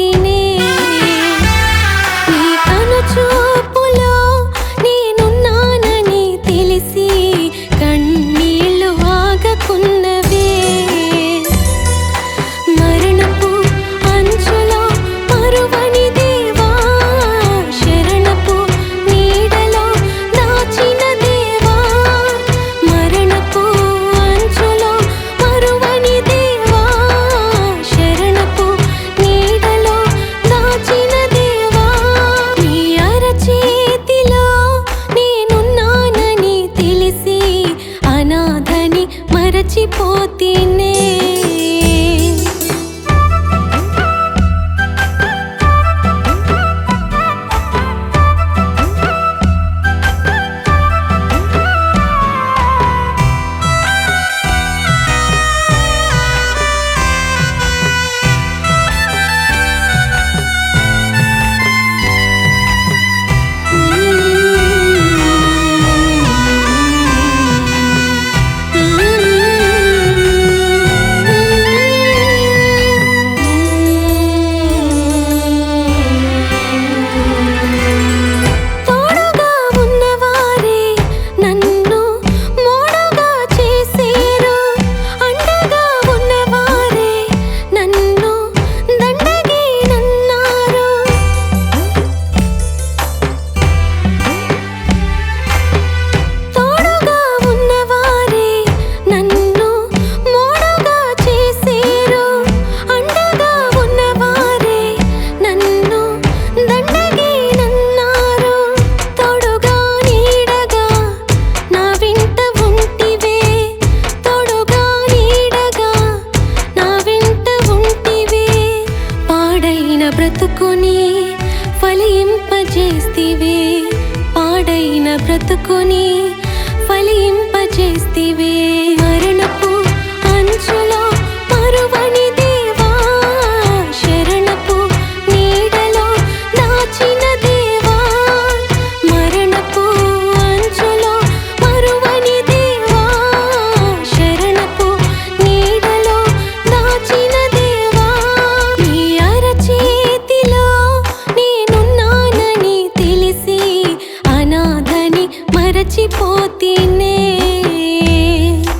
দিনে hati బ్రతుకుని ఫలింపజేస్తివే పాడైన బ్రతుకుని ఫలింపజేస్తివే. మరణపు